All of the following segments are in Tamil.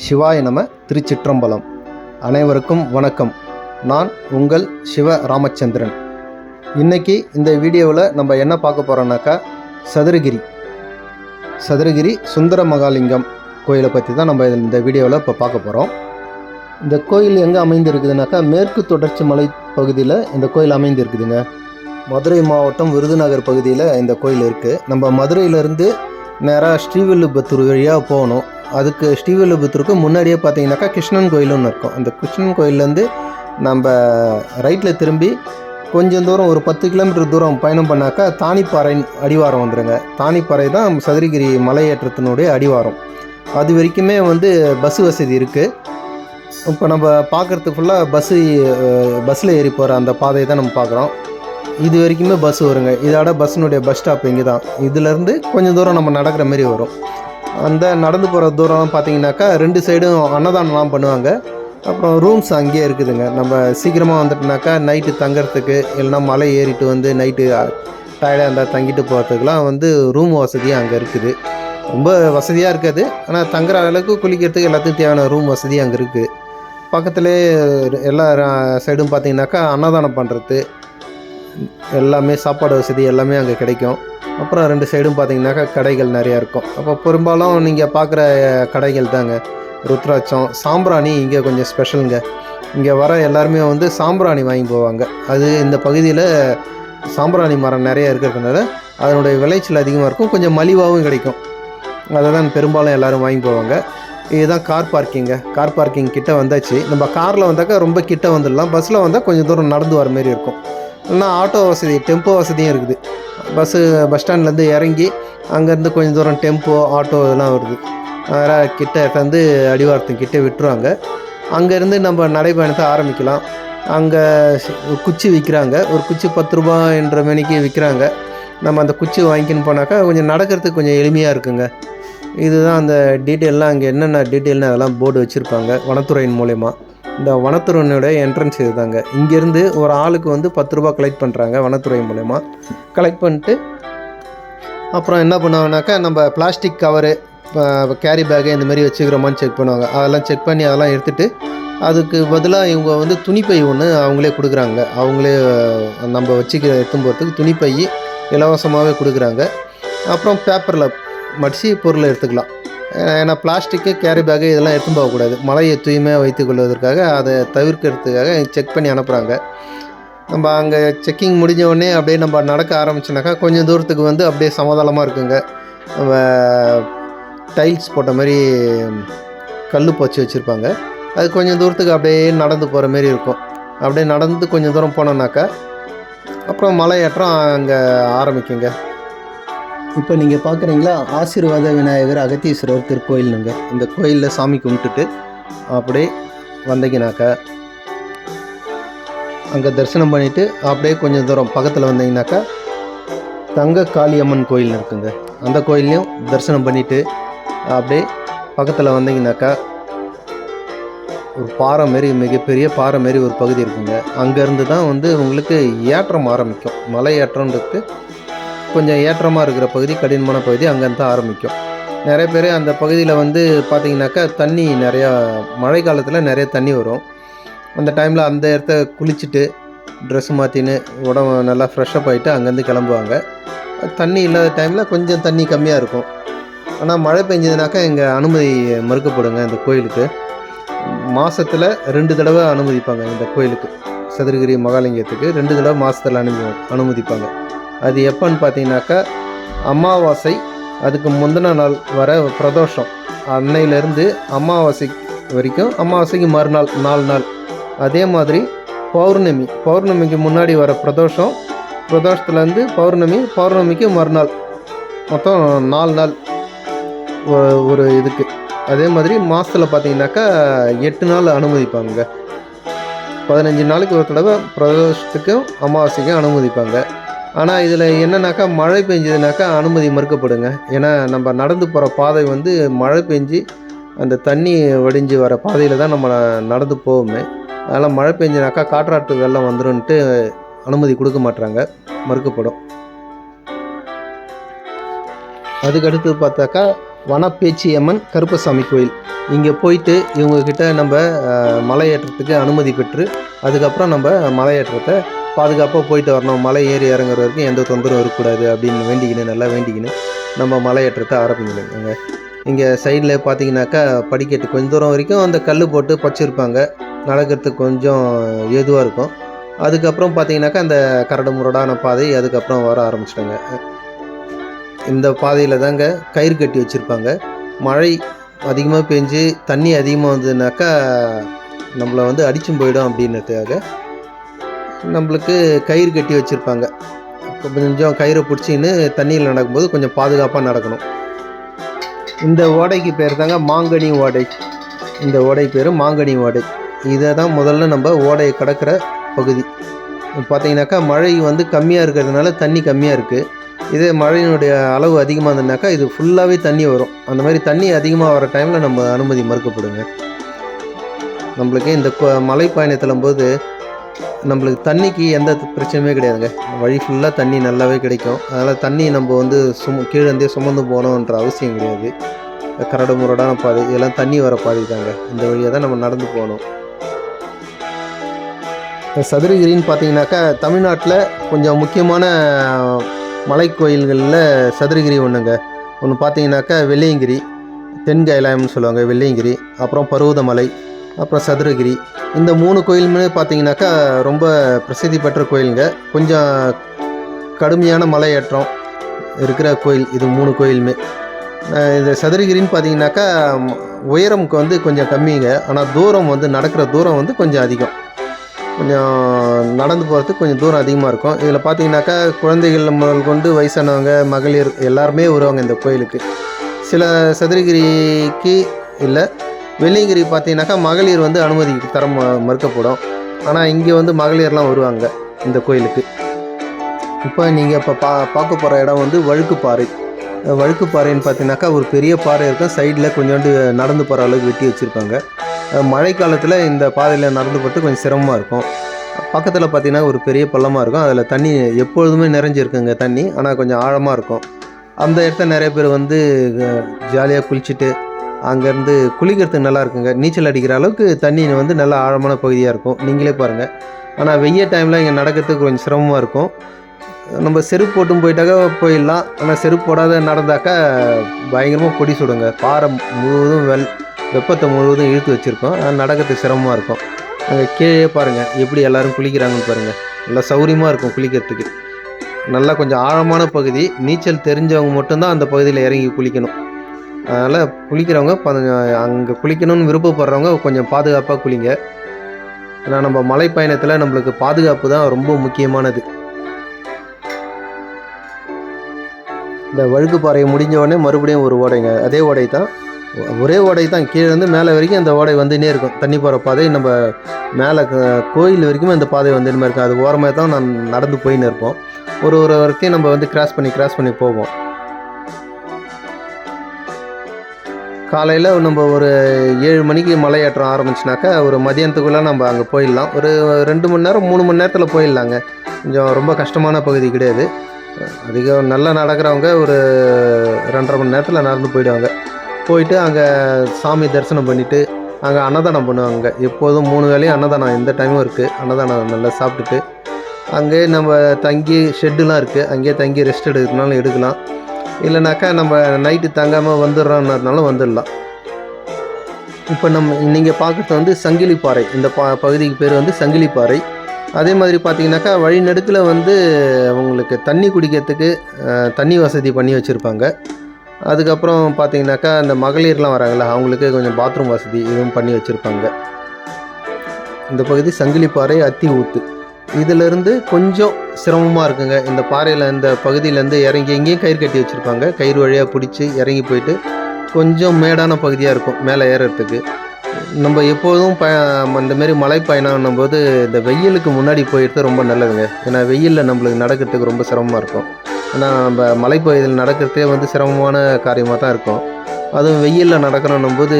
சிவாய நம திருச்சிற்றம்பலம். அனைவருக்கும் வணக்கம். நான் உங்கள் சிவ ராமச்சந்திரன். இன்றைக்கி இந்த வீடியோவில் நம்ம என்ன பார்க்க போகிறோன்னாக்கா சதுரகிரி. சதுரகிரி சுந்தர மகாலிங்கம் கோயிலை பற்றி தான் நம்ம இந்த வீடியோவில் இப்போ பார்க்க போகிறோம் இந்த கோயில் எங்கே அமைந்திருக்குதுனாக்கா மேற்கு தொடர்ச்சி மலை பகுதியில் இந்த கோயில் அமைந்திருக்குதுங்க. மதுரை மாவட்டம் விருதுநகர் பகுதியில் இந்த கோயில் இருக்குது நம்ம மதுரையிலேருந்து நேராக ஸ்ரீவில்லிபுத்தூர் வழியாக போகணும். அதுக்கு ஸ்ரீவில்லிபுத்தூருக்கு முன்னாடியே பார்த்தீங்கன்னாக்கா கிருஷ்ணன் கோயிலுன்னு இருக்கும். அந்த கிருஷ்ணன் கோயிலேருந்து நம்ம ரைட்டில் திரும்பி கொஞ்சம் தூரம் ஒரு பத்து கிலோமீட்டர் தூரம் பயணம் பண்ணாக்கா தானிப்பாறை அடிவாரம் வந்துடுங்க தானிப்பாறை தான் சதுரகிரி மலையேற்றத்தினுடைய அடிவாரம். அது வரைக்குமே வந்து பஸ் வசதி இருக்குது இப்போ நம்ம பார்க்குறதுக்கு ஃபுல்லாக பஸ்ஸு பஸ்ஸில் ஏறி போகிற அந்த பாதையை தான் நம்ம பார்க்குறோம் இது வரைக்குமே பஸ் வருங்க. இதோட பஸ்ஸினுடைய பஸ் ஸ்டாப் இங்கே தான் இதுலேருந்து கொஞ்சம் தூரம் நம்ம நடக்கிற மாதிரி வரும். அந்த நடந்து போகிற தூரம் பார்த்தீங்கன்னாக்கா ரெண்டு சைடும் அன்னதானம்லாம் பண்ணுவாங்க. அப்புறம் ரூம்ஸ் அங்கேயே இருக்குதுங்க. நம்ம சீக்கிரமாக வந்துட்டுனாக்கா நைட்டு தங்குறதுக்கு இல்லைனா மலை ஏறிட்டு வந்து நைட்டு டயர்டாக இருந்தால் தங்கிட்டு போகிறதுக்குலாம் வந்து ரூம் வசதியும் அங்கே இருக்குது. ரொம்ப வசதியாக இருக்காது. ஆனால் தங்குற அளவுக்கு குளிக்கிறதுக்கு எல்லாத்துக்கும் தேவையான ரூம் வசதி அங்கே இருக்குது பக்கத்துலேயே எல்லா சைடும் பார்த்தீங்கன்னாக்கா அன்னதானம் பண்ணுறது எல்லாமே சாப்பாடு வசதி எல்லாமே அங்கே கிடைக்கும். அப்புறம் ரெண்டு சைடும் பார்த்தீங்கன்னாக்கா கடைகள் நிறையா இருக்கும். அப்போ பெரும்பாலும் நீங்கள் பார்க்குற கடைகள் தாங்க. ருத்ராட்சம் சாம்பிராணி இங்கே கொஞ்சம் ஸ்பெஷலுங்க இங்கே வர எல்லாருமே வந்து சாம்பிராணி வாங்கி போவாங்க. அது இந்த பகுதியில் சாம்பிராணி மரம் நிறைய இருக்கிறதுனால அதனுடைய விளைச்சல் அதிகமாக இருக்கும். கொஞ்சம் மலிவாகவும் கிடைக்கும். அதை தான் பெரும்பாலும் எல்லோரும் வாங்கி போவாங்க. இதுதான் கார் பார்க்கிங்க கார் பார்க்கிங் கிட்டே வந்தாச்சு. நம்ம காரில் வந்தாக்கா ரொம்ப கிட்ட வந்துடலாம். பஸ்ஸில் வந்தால் கொஞ்சம் தூரம் நடந்து வர மாதிரி இருக்கும். இல்லைனா ஆட்டோ வசதி டெம்போ வசதியும் இருக்குது. பஸ்ஸு பஸ் ஸ்டாண்ட்லேருந்து இறங்கி அங்கேருந்து கொஞ்சம் தூரம் டெம்போ ஆட்டோ இதெல்லாம் வருது. வேறு கிட்ட வந்து அடிவாரத்து கிட்டே விட்டுருவாங்க. அங்கேருந்து நம்ம நடைபயணத்தை ஆரம்பிக்கலாம். அங்கே குச்சி விற்கிறாங்க. ஒரு குச்சி பத்து ரூபா என்ற மணிக்கு விற்கிறாங்க. நம்ம அந்த குச்சி வாங்கிக்கின்னு போனாக்கா கொஞ்சம் நடக்கிறதுக்கு கொஞ்சம் எளிமையாக இருக்குங்க. இதுதான் அந்த டீட்டெயிலெலாம் அங்கே என்னென்ன டீட்டெயில்னு அதெல்லாம் போர்டு வச்சுருப்பாங்க வனத்துறையின் மூலயமா. இந்த வனத்துறையினுடைய என்ட்ரன்ஸ் இதுதாங்க. இங்கேருந்து ஒரு ஆளுக்கு வந்து பத்து ரூபா கலெக்ட் பண்ணுறாங்க வனத்துறை மூலயமா. கலெக்ட் பண்ணிட்டு அப்புறம் என்ன பண்ணுவாங்கனாக்கா நம்ம பிளாஸ்டிக் கவரு கேரி பேக்கு இந்த மாதிரி வச்சுக்கிறோமான்னு செக் பண்ணுவாங்க. அதெல்லாம் செக் பண்ணி அதெல்லாம் எடுத்துகிட்டு அதுக்கு பதிலாக இவங்க வந்து துணிப்பை ஒன்று அவங்களே கொடுக்குறாங்க. அவங்களே நம்ம வச்சுக்கிற எடுத்துன்னு போகிறதுக்கு துணிப்பை இலவசமாகவே கொடுக்குறாங்க. அப்புறம் பேப்பரில் மடித்து பொருளை எடுத்துக்கலாம். ஏன்னா பிளாஸ்டிக்கு கேரி பேக்கு இதெல்லாம் எடுத்துன்னு போகக்கூடாது. மழையை தூய்மையாக வைத்துக் கொள்வதற்காக அதை தவிர்க்கிறதுக்காக செக் பண்ணி அனுப்புகிறாங்க நம்ம அங்கே செக்கிங் முடிஞ்ச உடனே அப்படியே நம்ம நடக்க ஆரம்பிச்சோனாக்கா கொஞ்சம் தூரத்துக்கு வந்து அப்படியே சமாதானமாக இருக்குங்க. நம்ம டைல்ஸ் போட்ட மாதிரி கல் போச்சு வச்சுருப்பாங்க. அது கொஞ்சம் தூரத்துக்கு அப்படியே நடந்து போகிற மாரி இருக்கும். அப்படியே நடந்து கொஞ்சம் தூரம் போனோன்னாக்கா அப்புறம் மலையேற்றம் அங்கே ஆரம்பிக்குங்க. இப்போ நீங்கள் பார்க்குறீங்களா? ஆசீர்வாத விநாயகர் அகத்தீஸ்வரர் திருக்கோயிலுங்க இந்த கோயிலில் சாமி கும்பிட்டுட்டு அப்படியே வந்தீங்கனாக்கா அங்கே தரிசனம் பண்ணிவிட்டு அப்படியே கொஞ்சம் தூரம் பக்கத்தில் வந்தீங்கனாக்கா தங்க காளியம்மன் கோயில் இருக்குங்க. அந்த கோயிலையும் தரிசனம் பண்ணிவிட்டு அப்படியே பக்கத்தில் வந்தீங்கனாக்கா ஒரு பாறை மாரி மிகப்பெரிய பாறை மாரி ஒரு பகுதி இருக்குங்க. அங்கேருந்து தான் வந்து உங்களுக்கு ஏற்றம் ஆரம்பிக்கும். மலை ஏற்றம்ன்றது கொஞ்சம் ஏற்றமாக இருக்கிற பகுதி கடினமான பகுதி அங்கேருந்து தான் ஆரம்பிக்கும். நிறைய பேர் அந்த பகுதியில் வந்து பார்த்தீங்கன்னாக்கா தண்ணி நிறையா மழை காலத்தில் நிறைய தண்ணி வரும். அந்த டைமில் அந்த இடத்த குளிச்சுட்டு ட்ரெஸ் மாற்றின்னு உடம்பு நல்லா ஃப்ரெஷ்ஷப் ஆகிட்டு அங்கேருந்து கிளம்புவாங்க. தண்ணி இல்லாத டைமில் கொஞ்சம் தண்ணி கம்மியாக இருக்கும். ஆனால் மழை பெஞ்சதுனாக்கா இங்கே அனுமதி மறுக்கப்படுங்க இந்த கோயிலுக்கு. மாதத்தில் ரெண்டு தடவை அனுமதிப்பாங்க இந்த கோயிலுக்கு. சதுரகிரி மகாலிங்கத்துக்கு ரெண்டு தடவை மாதத்தில் அனுமதி அனுமதிப்பாங்க. அது எப்போன்னு பார்த்தீங்கன்னாக்கா அமாவாசை அதுக்கு முந்தின நாள் வர பிரதோஷம். அன்னையிலேருந்து அமாவாசை வரைக்கும் அமாவாசைக்கு மறுநாள் நாலு நாள். அதே மாதிரி பௌர்ணமி பௌர்ணமிக்கு முன்னாடி வர பிரதோஷம் பிரதோஷத்துலேருந்து பௌர்ணமி பௌர்ணமிக்கு மறுநாள். மொத்தம் நாலு நாள் ஒரு இதுக்கு. அதே மாதிரி மாதத்தில் பார்த்தீங்கன்னாக்கா எட்டு நாள் அனுமதிப்பாங்க. பதினஞ்சு நாளைக்கு ஒரு தடவை பிரதோஷத்துக்கும் அமாவாசைக்கும் அனுமதிப்பாங்க. ஆனால் இதில் என்னன்னாக்கா மழை பெஞ்சதுனாக்கா அனுமதி மறுக்கப்படுங்க. ஏன்னா நம்ம நடந்து போகிற பாதை வந்து மழை பெஞ்சு அந்த தண்ணி வடிஞ்சு வர பாதையில் தான் நம்ம நடந்து போவோமே. அதனால் மழை பெஞ்சினாக்கா காற்றாற்று வெள்ளம் வந்துடும்ன்ட்டு அனுமதி கொடுக்க மாட்டாங்க மறுக்கப்படும். அதுக்கடுத்து பார்த்தாக்கா வனப்பேச்சியம்மன் கருப்பசாமி கோயில். இங்கே போயிட்டு இவங்கக்கிட்ட நம்ம மலையேற்றத்துக்கு அனுமதி பெற்று அதுக்கப்புறம் நம்ம மலையேற்றத்தை பாதுகாப்பாக போயிட்டு வரணும். மலை ஏறி இறங்குற வரைக்கும் எந்த தொந்தரவும் இருக்கக்கூடாது அப்படின்னு வேண்டிக்கின்னு நல்லா வேண்டிக்கின்னு நம்ம மலையேற்றத்தை ஆரம்பிக்கணுங்க இங்கே சைடில் பார்த்தீங்கன்னாக்கா படிக்கட்டு கொஞ்சம் தூரம் வரைக்கும் அந்த கல் போட்டு பச்சிருப்பாங்க நடக்கிறதுக்கு கொஞ்சம் ஏதுவாக இருக்கும். அதுக்கப்புறம் பார்த்தீங்கன்னாக்கா அந்த கரடு முரடான பாதை அதுக்கப்புறம் வர ஆரம்பிச்சிட்டாங்க இந்த பாதையில் தாங்க கயிறு கட்டி வச்சுருப்பாங்க. மழை அதிகமாக பெஞ்சு தண்ணி அதிகமாக வந்ததுனாக்கா நம்மளை வந்து அடிச்சும் போயிடும் அப்படின்றதுக்காக நம்மளுக்கு கயிறு கட்டி வச்சுருப்பாங்க. கொஞ்சம் கயிறை பிடிச்சின்னு தண்ணியில் நடக்கும்போது கொஞ்சம் பாதுகாப்பாக நடக்கணும். இந்த ஓடைக்கு பேர் தாங்க மாங்கனி ஓடை. இந்த ஓடை பேர் மாங்கனி ஓடை. இதை தான் முதல்ல நம்ம ஓடையை கடக்கிற பகுதி. பார்த்தீங்கன்னாக்கா மழை வந்து கம்மியாக இருக்கிறதுனால தண்ணி கம்மியாக இருக்குது இதே மழையினுடைய அளவு அதிகமாக இருந்ததுனாக்கா இது ஃபுல்லாகவே தண்ணி வரும். அந்த மாதிரி தண்ணி அதிகமாக வர டைமில் நம்ம அனுமதி மறுக்கப்படுங்க. நம்மளுக்கு இந்த மலை பயணத்தில் போது நம்மளுக்கு தண்ணிக்கு எந்த பிரச்சனையுமே கிடையாதுங்க. வழி ஃபுல்லாக தண்ணி நல்லாவே கிடைக்கும். அதனால் தண்ணி நம்ம வந்து சும கீழேருந்தே சுமந்து போகணுன்ற அவசியம் கிடையாது. கரடு முரடான பாதை இதெல்லாம் தண்ணி வர பாதை தாங்க. இந்த வழியாக தான் நம்ம நடந்து போகணும். சதுரகிரின்னு பார்த்தீங்கன்னாக்கா தமிழ்நாட்டில் கொஞ்சம் முக்கியமான மலை கோயில்களில் சதுரகிரி ஒன்றுங்க ஒன்று பார்த்தீங்கன்னாக்கா வெள்ளையங்கிரி தென் கைலாயம்னு சொல்லுவாங்க வெள்ளையங்கிரி. அப்புறம் பருவதமலை. அப்புறம் சதுரகிரி. இந்த மூணு கோயிலுமே பார்த்தீங்கன்னாக்கா ரொம்ப பிரசித்தி பெற்ற கோயிலுங்க. கொஞ்சம் கடுமையான மலையேற்றம் இருக்கிற கோயில் இது மூணு கோயிலுமே. இந்த சதுரகிரின்னு பார்த்தீங்கன்னாக்கா உயரமுக்கு வந்து கொஞ்சம் கம்மிங்க. ஆனால் தூரம் வந்து நடக்கிற தூரம் வந்து கொஞ்சம் அதிகம். கொஞ்சம் நடந்து போகிறதுக்கு கொஞ்சம் தூரம் அதிகமாக இருக்கும். இதில் பார்த்தீங்கன்னாக்கா குழந்தைகள் முதல் கொண்டு வயசானவங்க மகளிர் எல்லாருமே வருவாங்க இந்த கோயிலுக்கு. சில சதுரகிரிக்கு இல்லை வெள்ளியங்கிரி பார்த்தீங்கன்னாக்கா மகளிர் வந்து அனுமதி தர ம- மறுக்கப்படும். ஆனால் இங்கே வந்து மகளிர்லாம் வருவாங்க இந்த கோயிலுக்கு. இப்போ நீங்கள் இப்போ பா பார்க்க போகிற இடம் வந்து வழுக்குப்பாறை. வழுக்கு வழுக்குப்பாறைன்னு பார்த்தீங்கன்னாக்கா ஒரு பெரிய பாறை இருக்கும். சைடில் கொஞ்சோண்டு நடந்து போகிற அளவுக்கு வெட்டி வச்சுருப்பாங்க. மழை காலத்தில் இந்த பாதையில் நடந்து போகிறது கொஞ்சம் சிரமமாக இருக்கும். பக்கத்தில் பார்த்தீங்கன்னா ஒரு பெரிய பள்ளமாக இருக்கும். அதில் தண்ணி எப்பொழுதுமே நிறைஞ்சிருக்குங்க தண்ணி. ஆனால் கொஞ்சம் ஆழமாக இருக்கும். அந்த இடத்த நிறைய பேர் வந்து ஜாலியாக குளிச்சுட்டு அங்கேருந்து குளிக்கிறதுக்கு நல்லா இருக்குங்க. நீச்சல் அடிக்கிற அளவுக்கு தண்ணி வந்து நல்லா ஆழமான பகுதியாக இருக்கும். நீங்களே பாருங்கள் ஆனால் வெய்ய டைமில் இங்கே நடக்கிறதுக்கு கொஞ்சம் சிரமமாக இருக்கும். நம்ம செருப்பு போட்டும் போயிட்டாக்கா போயிடலாம். ஆனால் செருப்பு போடாத நடந்தாக்கா பயங்கரமாக பொடி சுடுங்க. பாறை முழுவதும் வெல் வெப்பத்தை முழுவதும் இழுத்து வச்சுருக்கோம். அது நடக்கிறதுக்கு சிரமமாக இருக்கும். அங்கே கீழே பாருங்கள் எப்படி எல்லோரும் குளிக்கிறாங்கன்னு பாருங்கள் நல்லா சௌரியமாக இருக்கும் குளிக்கிறதுக்கு. நல்லா கொஞ்சம் ஆழமான பகுதி. நீச்சல் தெரிஞ்சவங்க மட்டும்தான் அந்த பகுதியில் இறங்கி குளிக்கணும். அதனால் குளிக்கிறவங்க அங்கே குளிக்கணும்னு விருப்பப்படுறவங்க கொஞ்சம் பாதுகாப்பாக குளிங்க. ஏன்னா நம்ம மலை பயணத்தில் நம்மளுக்கு பாதுகாப்பு தான் ரொம்ப முக்கியமானது. இந்த வழுக்கு பாறையை முடிஞ்ச உடனே மறுபடியும் ஒரு ஓடைங்க. அதே ஓடை தான். ஒரே ஓடை தான். கீழே இருந்து மேலே வரைக்கும் அந்த ஓடை வந்துன்னே இருக்கும். தண்ணி போகிற பாதை நம்ம மேலே கோயில் வரைக்கும் அந்த பாதை வந்துன்னு இருக்கும். அது ஓரமாக தான் நான் நடந்து போயின்னு இருப்போம். ஒரு ஒரு வரைக்கும் நம்ம வந்து கிராஸ் பண்ணி கிராஸ் பண்ணி போவோம். காலையில் நம்ம ஒரு ஏழு மணிக்கு மலை ஏற்றம் ஆரம்பிச்சுனாக்கா ஒரு மதியானத்துக்குள்ளே நம்ம அங்கே போயிடலாம். ஒரு ரெண்டு மணி நேரம் மூணு மணி நேரத்தில் போயிடலாங்க. கொஞ்சம் ரொம்ப கஷ்டமான பகுதி கிடையாது. அதிகம் நல்லா நடக்கிறவங்க ஒரு ரெண்டரை மணி நேரத்தில் நடந்து போயிடுவாங்க. போயிட்டு அங்கே சாமி தரிசனம் பண்ணிவிட்டு அங்கே அன்னதானம் பண்ணுவாங்க. எப்போதும் மூணு வேளையும் அன்னதானம் எந்த டைமும் இருக்குது அன்னதானம் நல்லா சாப்பிட்டுட்டு அங்கேயே நம்ம தங்கி ஷெட்டுலாம் இருக்குது அங்கேயே தங்கி ரெஸ்ட் எடுக்கிறதுனாலும் எடுக்கலாம். இல்லைனாக்கா நம்ம நைட்டு தங்காமல் வந்துடுறோம்னாலும் வந்துடலாம். இப்போ நம்ம நீங்கள் பார்க்குறது வந்து சங்கிலி பாறை இந்த பா பகுதிக்கு பேர் வந்து சங்கிலிப்பாறை. அதே மாதிரி பார்த்தீங்கன்னாக்கா வழிநடுக்கில் வந்து உங்களுக்கு தண்ணி குடிக்கிறதுக்கு தண்ணி வசதி பண்ணி வச்சுருப்பாங்க. அதுக்கப்புறம் பார்த்தீங்கன்னாக்கா இந்த மகளிர்லாம் வராங்கல்ல அவங்களுக்கு கொஞ்சம் பாத்ரூம் வசதி இதுவும் பண்ணி வச்சுருப்பாங்க. இந்த பகுதி சங்கிலிப்பாறை அத்தி ஊத்து. இதிலிருந்து கொஞ்சம் சிரமமாக இருக்குங்க. இந்த பாறையில் இந்த பகுதியிலேருந்து இறங்கி எங்கேயும் கயிறு கட்டி வச்சுருப்பாங்க. கயிறு வழியாக பிடிச்சி இறங்கி போயிட்டு கொஞ்சம் மேடான பகுதியாக இருக்கும் மேலே ஏறுறதுக்கு. நம்ம எப்போதும் ப இந்த மலை பயணம் போது இந்த வெயிலுக்கு முன்னாடி போயிடுறது ரொம்ப நல்லதுங்க. ஏன்னா வெயிலில் நம்மளுக்கு நடக்கிறதுக்கு ரொம்ப சிரமமாக இருக்கும். ஏன்னா நம்ம மலைப்பகுதியில் நடக்கிறதே வந்து சிரமமான காரியமாக தான் இருக்கும். அதுவும் வெயிலில் நடக்கணும் போது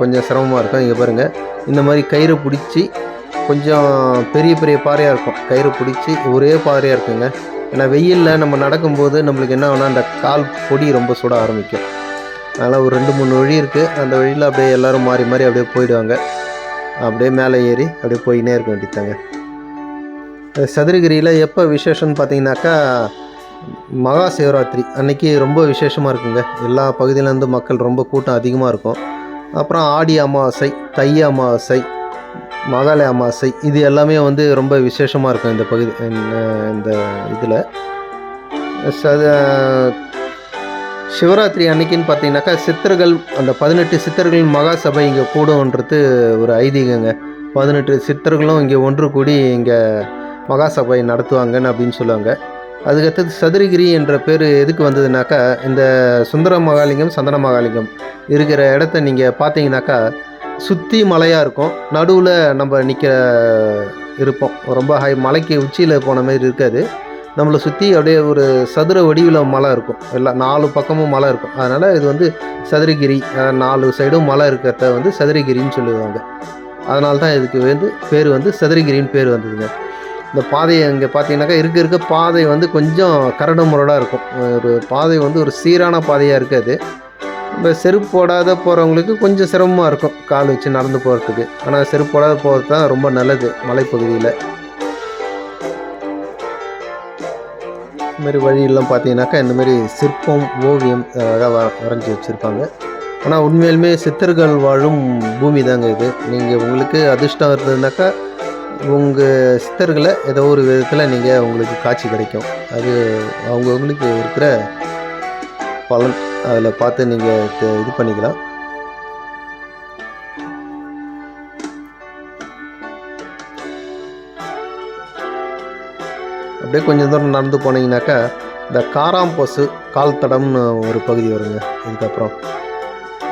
கொஞ்சம் சிரமமாக இருக்கும். இங்கே பாருங்கள் இந்த மாதிரி கயிறு பிடிச்சி கொஞ்சம் பெரிய பெரிய பாறையாக இருக்கும். கயிறு பிடிச்சி ஒரே பாறையாக இருக்குங்க. ஏன்னா வெயிலில் நம்ம நடக்கும்போது நம்மளுக்கு என்ன ஆகுனா அந்த கால் பொடி ரொம்ப சுட ஆரம்பிக்கும். அதனால் ஒரு ரெண்டு மூணு வழி இருக்குது அந்த வழியில் அப்படியே எல்லோரும் மாறி மாறி அப்படியே போயிடுவாங்க. அப்படியே மேலே ஏறி அப்படியே போயினே இருக்க வேண்டியதாங்க சதுரகிரியில் எப்போ விசேஷம்னு பார்த்தீங்கன்னாக்கா மகா சிவராத்திரி. அன்னைக்கு ரொம்ப விசேஷமாக இருக்குங்க. எல்லா பகுதியிலேருந்து மக்கள் ரொம்ப கூட்டம் அதிகமாக இருக்கும். அப்புறம் ஆடி அமாவாசை தை அமாவாசை மகாலய அமாவாசை இது எல்லாமே வந்து ரொம்ப விசேஷமாக இருக்கும் இந்த பகுதி இந்த- இதில். சத சிவராத்திரி அன்னைக்குன்னு பார்த்தீங்கன்னாக்கா சித்தர்கள் அந்த பதினெட்டு சித்தர்கள் மகா சபை இங்கே கூடும்ன்றது ஒரு ஐதீகங்க. பதினெட்டு சித்தர்களும் இங்கே ஒன்று கூடி இங்கே மகா சபை நடத்துவாங்கன்னு அப்படின்னு சொல்லுவாங்க. அதுக்கடுத்தது சதுரகிரி என்ற பேர் எதுக்கு வந்ததுனாக்கா இந்த சுந்தர மகாலிங்கம் சந்தன மகாலிங்கம் இருக்கிற இடத்த நீங்கள் பார்த்தீங்கன்னாக்கா சுற்றி மலையாக இருக்கும். நடுவில் நம்ம நிற்க இருப்போம். ரொம்ப ஹை மலைக்கு உச்சியில் போன மாதிரி இருக்காது. நம்மளை சுற்றி அப்படியே ஒரு சதுர வடிவில் மலை இருக்கும். எல்லா நாலு பக்கமும் மலை இருக்கும். அதனால் இது வந்து சதுரகிரி நாலு சைடும் மலை இருக்கிறத வந்து சதுரகிரின்னு சொல்லுவாங்க. அதனால தான் இதுக்கு வந்து பேர் வந்து சதுரகிரின்னு பேர் வந்ததுங்க. இந்த பாதையை இங்கே பார்த்தீங்கன்னாக்கா இருக்க இருக்க பாதை வந்து கொஞ்சம் கரடு முரடாக இருக்கும். ஒரு பாதை வந்து ஒரு சீரான பாதையாக இருக்காது. இப்போ செருப்பு போடாத போகிறவங்களுக்கு கொஞ்சம் சிரமமாக இருக்கும். கால் வச்சு நடந்து போகிறதுக்கு ஆனால் செருப்பு போடாத போகிறது தான் ரொம்ப நல்லது மலைப்பகுதியில். இதுமாரி வழியெல்லாம் பார்த்தீங்கன்னாக்கா இந்தமாரி சிற்பம் ஓவியம் அழகாக வரைஞ்சி வச்சுருப்பாங்க. ஆனால் உண்மையிலுமே சித்தர்கள் வாழும் பூமி தாங்க இது. நீங்கள் உங்களுக்கு அதிர்ஷ்டம் இருந்ததுனாக்கா உங்கள் சித்தர்களை ஏதோ ஒரு விதத்தில் நீங்கள் உங்களுக்கு காட்சி கிடைக்கும். அது அவங்கவுங்களுக்கு இருக்கிற பலன் அதில் பார்த்து நீங்கள் இது பண்ணிக்கலாம். அப்படியே கொஞ்சம் தூரம் நடந்து போனீங்கன்னாக்கா இந்த காராம்பசு கால் தடம்னு ஒரு பகுதி வருங்க இதுக்கப்புறம்.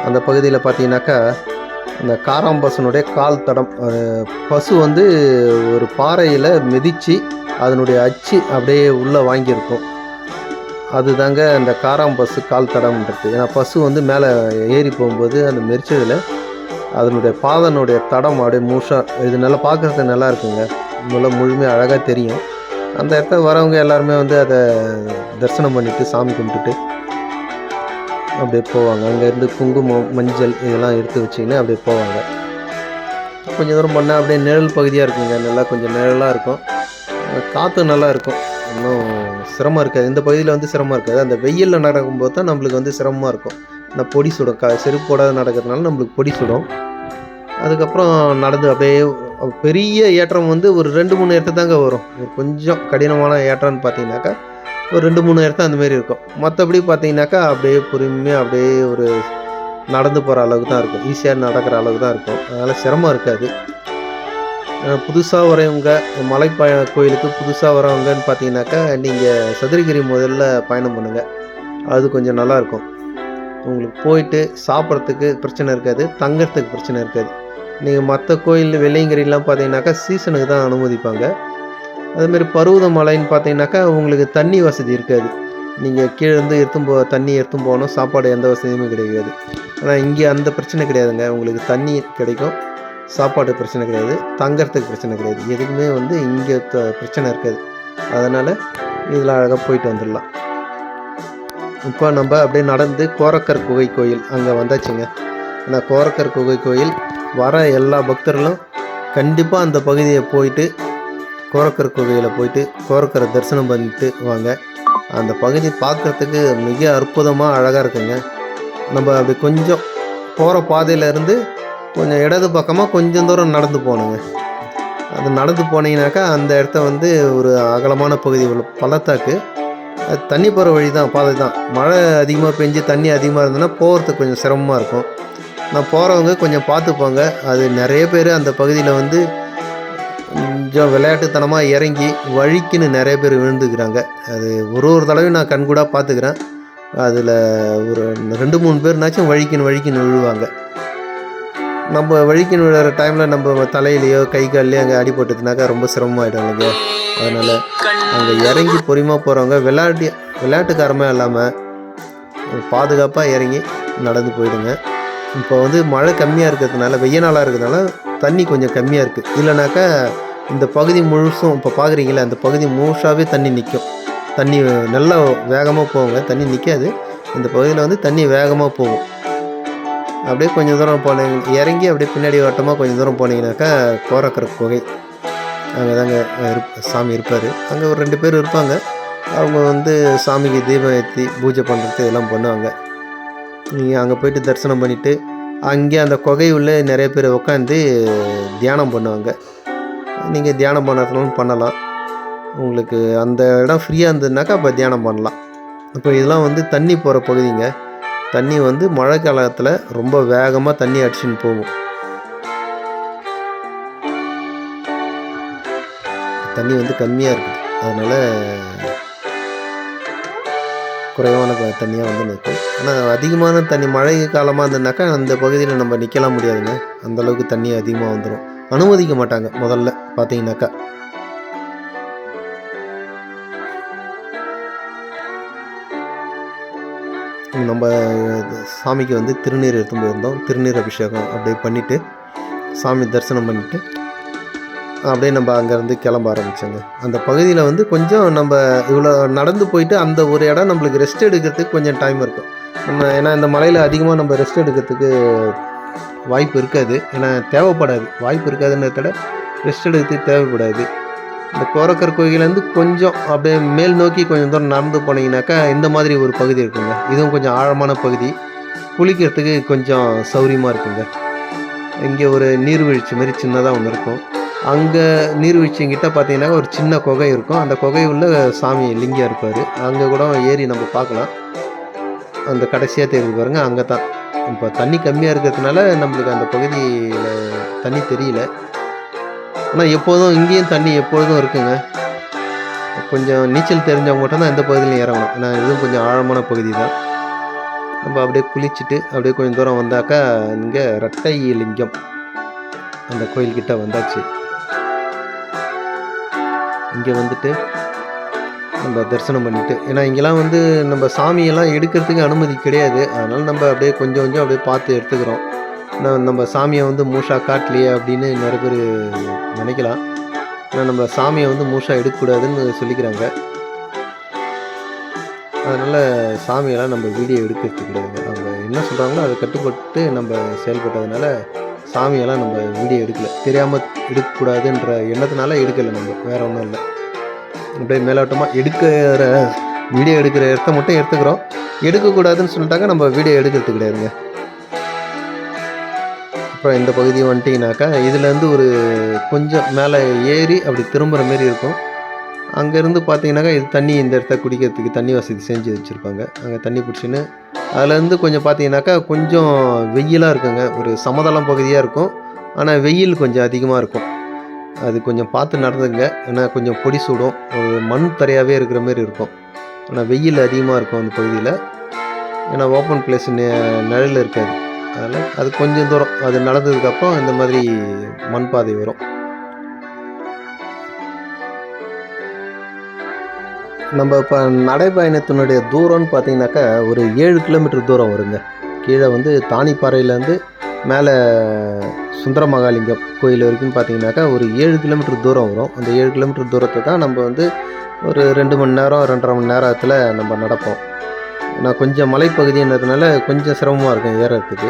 அந்த பகுதியில் பார்த்தீங்கன்னாக்கா இந்த காராம்பசுனுடைய கால் தடம் பசு வந்து ஒரு பாறையில் மிதித்து அதனுடைய அச்சு அப்படியே உள்ளே வாங்கியிருக்கும். அதுதாங்க அந்த காராம் பஸ்ஸு கால் தடம்ன்றது ஏன்னா பஸ்ஸு வந்து மேலே ஏறி போகும்போது அந்த மெரிச்சதில் அதனுடைய பாதனுடைய தடம் அப்படியே மூஷாக இது நல்லா பார்க்குறதுக்கு நல்லா இருக்குங்க. நல்லா முழுமையாக அழகாக தெரியும். அந்த இடத்த வரவங்க எல்லாருமே வந்து அதை தரிசனம் பண்ணிவிட்டு சாமி கும்பிட்டுட்டு அப்படியே போவாங்க. அங்கேருந்து குங்குமம் மஞ்சள் இதெல்லாம் எடுத்து வச்சிங்கன்னா அப்படியே போவாங்க. கொஞ்சம் தூரம் பண்ணால் அப்படியே நிழல் பகுதியாக இருக்குங்க. நல்லா கொஞ்சம் நிழலாக இருக்கும். காற்று நல்லா இருக்கும். இன்னும் சிரமம் இருக்காது. இந்த பகுதியில் வந்து சிரமம் இருக்காது. அந்த வெயிலில் நடக்கும்போது தான் நம்மளுக்கு வந்து சிரமமாக இருக்கும். இந்த பொடி சுடும் க செருப்பு போடாத நடக்கிறதுனால நம்மளுக்கு பொடி சுடும். அதுக்கப்புறம் நடந்து அப்படியே பெரிய ஏற்றம் வந்து ஒரு ரெண்டு மூணு இடத்து தாங்க வரும். ஒரு கொஞ்சம் கடினமான ஏற்றம்னு பார்த்தீங்கன்னாக்கா ஒரு ரெண்டு மூணு இடத்த அந்தமாரி இருக்கும். மற்றபடி பார்த்தீங்கன்னாக்கா அப்படியே பொறுமையாக அப்படியே ஒரு நடந்து போகிற அளவுக்கு தான் இருக்கும். ஈஸியாக நடக்கிற அளவுக்கு தான் இருக்கும். அதனால் சிரமம் இருக்காது. புதுசாக வரவங்க மலை ப கோயிலுக்கு புதுசாக வரவங்கன்னு பார்த்தீங்கன்னாக்கா நீங்கள் சதுரகிரி முதல்ல பயணம் பண்ணுங்கள் அது கொஞ்சம் நல்லாயிருக்கும் உங்களுக்கு போயிட்டு சாப்பிட்றதுக்கு பிரச்சனை இருக்காது தங்கிறதுக்கு பிரச்சனை இருக்காது. நீங்கள் மற்ற கோயில் வெள்ளையங்கிரிலாம் பார்த்தீங்கன்னாக்கா சீசனுக்கு தான் அனுமதிப்பாங்க. அதுமாரி பருவத மலைன்னு பார்த்தீங்கன்னாக்கா உங்களுக்கு தண்ணி வசதி இருக்காது. நீங்கள் கீழேருந்து எடுத்தும் போ தண்ணி எடுத்தும் போகணும் சாப்பாடு எந்த வசதியுமே கிடைக்காது ஆனால் இங்கே அந்த பிரச்சனை கிடையாதுங்க. உங்களுக்கு தண்ணி கிடைக்கும். சாப்பாடு பிரச்சனை கிடையாது தங்கறதுக்கு பிரச்சனை கிடையாது. எதுக்குமே வந்து இங்கே பிரச்சனை இருக்காது. அதனால் இதில் அழகாக போயிட்டு வந்துடலாம். இப்போ நம்ம அப்படியே நடந்து கோரக்கர் குகை கோயில் அங்கே வந்தாச்சுங்க. அந்த கோரக்கர் குகை கோயில் வர எல்லா பக்தர்களும் கண்டிப்பாக அந்த பகுதியை போயிட்டு கோரக்கர் குகையில் போயிட்டு கோரக்கரை தரிசனம் பண்ணிட்டு வாங்க. அந்த பகுதி பார்க்குறதுக்கு மிக அற்புதமாக அழகாக இருக்குங்க. நம்ம அப்படி கொஞ்சம் போகிற பாதையிலேருந்து கொஞ்சம் இடது பக்கமாக கொஞ்சம் தூரம் நடந்து போகணுங்க அது நடந்து போனீங்கனாக்கா அந்த இடத்த வந்து ஒரு அகலமான பகுதி பள்ளத்தாக்கு. அது தண்ணி போகிற வழி தான் பாதை தான். மழை அதிகமாக பெஞ்சு தண்ணி அதிகமாக இருந்ததுன்னா போகிறதுக்கு கொஞ்சம் சிரமமாக இருக்கும். நான் போகிறவங்க கொஞ்சம் பார்த்துப்பாங்க. அது நிறைய பேர் அந்த பகுதியில் வந்து கொஞ்சம் விளையாட்டுத்தனமாக இறங்கி வழிக்குன்னு நிறைய பேர் விழுந்துக்கிறாங்க. அது ஒரு ஒரு தடவையும் நான் கண்கூடாக பார்த்துக்கிறேன். அதில் ஒரு ரெண்டு மூணு பேர்னாச்சும் வழிக்குன்னு வழிக்குன்னு விழுவாங்க. நம்ம வழிக்கு விழுற டைமில் நம்ம தலையிலையோ கை கால்லையோ அங்கே அடிபட்டுதுனாக்கா ரொம்ப சிரமமாயிடும் இல்லைங்க. அதனால் அங்கே இறங்கி பொறுமையாக போகிறவங்க விளையாட்டு விளையாட்டுக்காரமாக இல்லாமல் பாதுகாப்பாக இறங்கி நடந்து போயிடுங்க. இப்போ வந்து மழை கம்மியாக இருக்கிறதுனால வெய்ய நாளாக இருக்கிறதுனால தண்ணி கொஞ்சம் கம்மியாக இருக்குது இல்லைனாக்கா இந்த பகுதி முழுசும் இப்போ பார்க்குறீங்களா அந்த பகுதி முழுசாகவே தண்ணி நிற்கும் தண்ணி நல்லா வேகமாக போகுங்க தண்ணி நிற்காது இந்த பகுதியில் வந்து தண்ணி வேகமாக போகும். அப்படியே கொஞ்சம் தூரம் போனீங்க இறங்கி அப்படியே பின்னாடி வட்டமாக கொஞ்சம் தூரம் போனீங்கனாக்கா கோரக்கர குகை. அங்கே தாங்க இருப் சாமி இருப்பார். அங்கே ஒரு ரெண்டு பேர் இருப்பாங்க. அவங்க வந்து சாமிக்கு தீபம் ஏற்றி பூஜை பண்ணுறது இதெல்லாம் பண்ணுவாங்க. நீங்கள் அங்கே போயிட்டு தரிசனம் பண்ணிவிட்டு அங்கே அந்த குகை உள்ளே நிறைய பேர் உட்காந்து தியானம் பண்ணுவாங்க. நீங்கள் தியானம் பண்ணுறதுனாலும் பண்ணலாம். உங்களுக்கு அந்த இடம் ஃப்ரீயாக இருந்ததுனாக்கா அப்போ தியானம் பண்ணலாம். இப்போ இதெல்லாம் வந்து தண்ணி போகிற பகுதிங்க. தண்ணி வந்து மழை காலத்தில் ரொம்ப வேகமாக தண்ணி அடிச்சுன்னு போகும். தண்ணி வந்து கம்மியாக இருக்குது. அதனால் குறைவான தண்ணியாக வந்து நிற்கும். ஆனால் அதிகமான தண்ணி மழை காலமாக இருந்ததுனாக்கா அந்த பகுதியில் நம்ம நிற்கலாம் முடியாதுங்க. அந்த அளவுக்கு தண்ணி அதிகமாக வந்துடும் அனுமதிக்க மாட்டாங்க முதல்ல பார்த்தீங்கன்னாக்கா நம்ம சாமிக்கு வந்து திருநீர் எடுத்து போயிருந்தோம். திருநீர் அபிஷேகம் அப்படியே பண்ணிவிட்டு சாமி தரிசனம் பண்ணிவிட்டு அப்படியே நம்ம அங்கேருந்து கிளம்ப ஆரம்பித்தோங்க அந்த பகுதியில் வந்து கொஞ்சம் நம்ம இவ்வளோ நடந்து போயிட்டு அந்த ஒரு இடம் நம்மளுக்கு ரெஸ்ட் எடுக்கிறதுக்கு கொஞ்சம் டைம் இருக்கும். நம்ம ஏன்னா இந்த மலையில் அதிகமாக நம்ம ரெஸ்ட் எடுக்கிறதுக்கு வாய்ப்பு இருக்காது. ஏன்னா தேவைப்படாது. வாய்ப்பு இருக்காதுன்றத விட ரெஸ்ட் எடுக்கிறதுக்கு தேவைப்படாது. இந்த கோரக்கர் கோயிலேருந்து கொஞ்சம் அப்படியே மேல் நோக்கி கொஞ்சம் தூரம் நடந்து போனீங்கன்னாக்கா இந்த மாதிரி ஒரு பகுதி இருக்குங்க. இதுவும் கொஞ்சம் ஆழமான பகுதி. குளிக்கிறதுக்கு கொஞ்சம் சௌரியமாக இருக்குங்க. இங்கே ஒரு நீர்வீழ்ச்சி மாதிரி சின்னதாக ஒன்று இருக்கும். அங்கே நீர்வீழ்ச்சிங்கிட்ட பார்த்தீங்கன்னா ஒரு சின்ன குகை இருக்கும். அந்த குகை உள்ள சாமி லிங்கம் இருப்பார். அங்கே கூட ஏறி நம்ம பார்க்கலாம். அந்த கடைசியாக தெரிஞ்சு பாருங்கள் அங்கே தான் இப்போ தண்ணி கம்மியாக இருக்கிறதுனால நம்மளுக்கு அந்த பகுதியில் தண்ணி தெரியல. ஆனால் எப்போதும் இங்கேயும் தண்ணி எப்பொழுதும் இருக்குங்க. கொஞ்சம் நீச்சல் தெரிஞ்சவங்க மட்டும் தான் எந்த பகுதியிலையும் இறங்கணும். ஏன்னா இதுவும் கொஞ்சம் ஆழமான பகுதி தான். நம்ம அப்படியே குளிச்சுட்டு அப்படியே கொஞ்சம் தூரம் வந்தாக்கா இங்கே ரெட்டை லிங்கம் அந்த கோயில்கிட்ட வந்தாச்சு. இங்கே வந்துட்டு நம்ம தரிசனம் பண்ணிட்டு ஏன்னா இங்கெல்லாம் வந்து நம்ம சாமியெல்லாம் எடுக்கிறதுக்கு அனுமதி கிடையாது. அதனால் நம்ம அப்படியே கொஞ்சம் கொஞ்சம் அப்படியே பார்த்து எடுத்துக்கிறோம். நம்ம சாமியை வந்து மூஷா காட்டலையே அப்படின்னு நிறைய பேர் நினைக்கலாம். ஆனால் நம்ம சாமியை வந்து மூஷா எடுக்கக்கூடாதுன்னு சொல்லிக்கிறாங்க. அதனால் சாமியெல்லாம் நம்ம வீடியோ எடுக்கிறது கிடையாது அவங்க என்ன சொல்கிறாங்களோ அதை கட்டுப்பட்டு நம்ம செயல்பட்டதுனால சாமியெல்லாம் நம்ம வீடியோ எடுக்கல. தெரியாமல் எடுக்கக்கூடாதுன்ற எண்ணத்தினால எடுக்கலை நம்ம. வேற ஒன்றும் இல்லை. அப்படியே மேலோட்டமாக எடுக்கிற வீடியோ எடுக்கிற இடத்த மட்டும் எடுத்துக்கிறோம். எடுக்கக்கூடாதுன்னு சொல்லிட்டாங்க நம்ம வீடியோ எடுக்கிறது கிடையாதுங்க. அப்புறம் இந்த பகுதி வந்துட்டிங்கனாக்கா இதுலேருந்து ஒரு கொஞ்சம் மேலே ஏறி அப்படி திரும்புகிற மாரி இருக்கும். அங்கேருந்து பார்த்தீங்கன்னாக்கா இது தண்ணி இந்த இடத்த குடிக்கிறதுக்கு தண்ணி வசதி செஞ்சு வச்சுருப்பாங்க. அங்கே தண்ணி பிடிச்சின்னு அதுலேருந்து கொஞ்சம் பார்த்தீங்கன்னாக்கா கொஞ்சம் வெயிலாக இருக்குங்க. ஒரு சமதளம் பகுதியாக இருக்கும். ஆனால் வெயில் கொஞ்சம் அதிகமாக இருக்கும். அது கொஞ்சம் பார்த்து நடந்துங்க ஏன்னா கொஞ்சம் பொடி சூடும். ஒரு மண் தரையாகவே இருக்கிற மாதிரி இருக்கும். ஆனால் வெயில் அதிகமாக இருக்கும் அந்த பகுதியில். ஏன்னா ஓப்பன் பிளேஸ் நிழல் இருக்காது. அதனால் அது கொஞ்சம் தூரம். அது நடந்ததுக்கப்புறம் இந்த மாதிரி மண் பாதை வரும். நம்ம இப்போ நடைப்பயணத்தினுடைய தூரம்னு பார்த்தீங்கன்னாக்கா ஒரு ஏழு கிலோமீட்டர் தூரம் வருங்க. கீழே வந்து தானிப்பாறையிலேருந்து மேலே சுந்தர மகாலிங்கம் கோயில் வரைக்கும் பார்த்தீங்கன்னாக்கா ஒரு ஏழு கிலோமீட்டர் தூரம் வரும். அந்த ஏழு கிலோமீட்டர் தூரத்தை தான் நம்ம வந்து ஒரு ரெண்டு மணி நேரம் ரெண்டரை மணி நேரத்தில் நம்ம நடப்போம். நான் கொஞ்சம் மலைப்பகுதின்றதுனால கொஞ்சம் சிரமமாக இருக்கும் ஏறத்துக்கு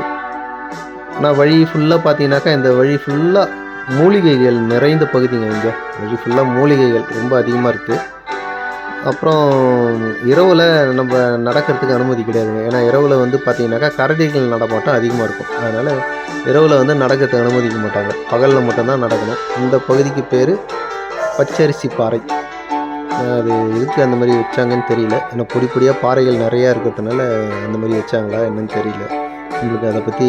ஆனால் வழி ஃபுல்லாக பார்த்தீங்கன்னாக்கா இந்த வழி ஃபுல்லாக மூலிகைகள் நிறைந்த பகுதிங்க இங்கே. வழி ஃபுல்லாக மூலிகைகள் ரொம்ப அதிகமாக இருக்குது அப்புறம் இரவில் நம்ம நடக்கிறதுக்கு அனுமதி கிடையாதுங்க. ஏன்னா இரவில் வந்து பார்த்தீங்கன்னாக்கா கரடிகள் நடமாட்டம் அதிகமாக இருக்கும். அதனால் இரவில் வந்து நடக்கிறதுக்கு அனுமதிக்க மாட்டாங்க. பகலில் மட்டும்தான் நடக்கணும். இந்த பகுதிக்கு பேர் பச்சரிசி பாறை. அது எதுக்கு அந்த மாதிரி வச்சாங்கன்னு தெரியல. ஏன்னா பொடி பொடியாக பாறைகள் நிறையா இருக்கிறதுனால அந்த மாதிரி வச்சாங்களா என்னன்னு தெரியல. உங்களுக்கு அதை பற்றி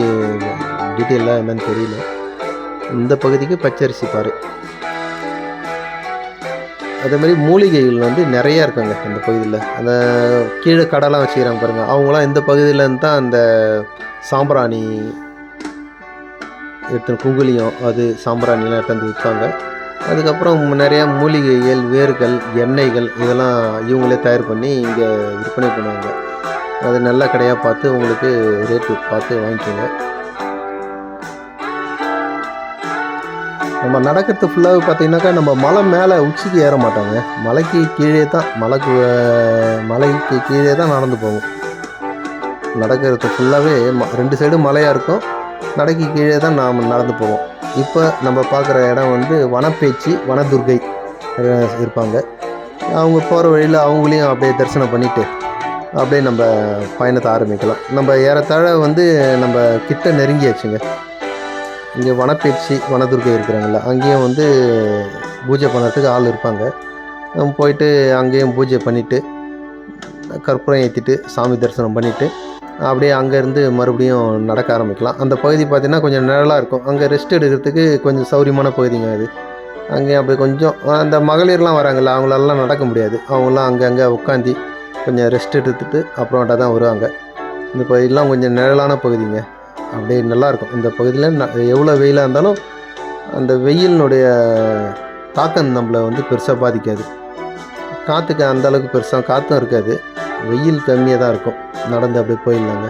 டீட்டெயிலாக என்னன்னு தெரியல. இந்த பகுதிக்கு பச்சரிசி பாரு. அதே மாதிரி மூலிகைகள் வந்து நிறையா இருக்காங்க இந்த பகுதியில். அந்த கீழே கடைலாம் வச்சுக்கிறாங்க பாருங்கள் அவங்களாம் இந்த பகுதியிலேருந்து தான் அந்த சாம்பிராணி எடுத்து குங்குலியம் அது சாம்பிராணிலாம் எடுத்து விற்பாங்க. அதுக்கப்புறம் நிறையா மூலிகைகள் வேர்கள் எண்ணெய்கள் இதெல்லாம் இவங்களே தயார் பண்ணி இங்கே விற்பனை பண்ணுவாங்க. அது நல்ல கடையாக பார்த்து உங்களுக்கு ரேட்டு பார்த்து வாங்கிக்கோங்க. நம்ம நடக்கிறது ஃபுல்லாகவே பார்த்தீங்கன்னாக்கா நம்ம மலை மேலே உச்சிக்கு ஏற மாட்டாங்க. மலைக்கு கீழே தான் மலைக்கு மலைக்கு கீழே தான் நடந்து போவோம். நடக்கிறது ஃபுல்லாகவே ரெண்டு சைடும் மலையாக இருக்கும். நடக்கி கீழே தான் நாம் நடந்து போவோம். இப்போ நம்ம பார்க்குற இடம் வந்து வனப்பேச்சி வனதுர்கை இருப்பாங்க. அவங்க போகிற வழியில் அவங்களையும் அப்படியே தரிசனம் பண்ணிவிட்டு அப்படியே நம்ம பயணத்தை ஆரம்பிக்கலாம். நம்ம ஏறத்தாழ வந்து நம்ம கிட்ட நெருங்கியாச்சுங்க. இங்கே வனப்பயிற்சி வனதுர்கை இருக்கிறாங்கல்ல அங்கேயும் வந்து பூஜை பண்ணுறதுக்கு ஆள் இருப்பாங்க. போயிட்டு அங்கேயும் பூஜை பண்ணிவிட்டு கற்பூரம் ஏற்றிட்டு சாமி தரிசனம் பண்ணிவிட்டு அப்படியே அங்கேருந்து மறுபடியும் நடக்க ஆரம்பிக்கலாம். அந்த பகுதி பார்த்திங்கன்னா கொஞ்சம் நிழலாக இருக்கும். அங்கே ரெஸ்ட் எடுக்கிறதுக்கு கொஞ்சம் சௌரியமான பகுதிங்க அது. அங்கே அப்படி கொஞ்சம் அந்த மகளிர்லாம் வராங்கல்ல அவங்களெல்லாம் நடக்க முடியாது. அவங்களாம் அங்கங்கே உட்காந்து கொஞ்சம் ரெஸ்ட் எடுத்துட்டு அப்புறமேட்டா தான் வருவாங்க. இந்த பகுதியெலாம் கொஞ்சம் நிழலான பகுதிங்க. அப்படியே நல்லாயிருக்கும். இந்த பகுதியில் ந எவ்வளோ வெயிலாக இருந்தாலும் அந்த வெயிலினுடைய தாக்கம் நம்மளை வந்து பெருசாக பாதிக்காது. காற்றுக்கு அந்த அளவுக்கு பெருசாக காற்றும் இருக்காது. வெயில் கம்மியாக தான் இருக்கும். நடந்து அப்படியே போயிடலாங்க.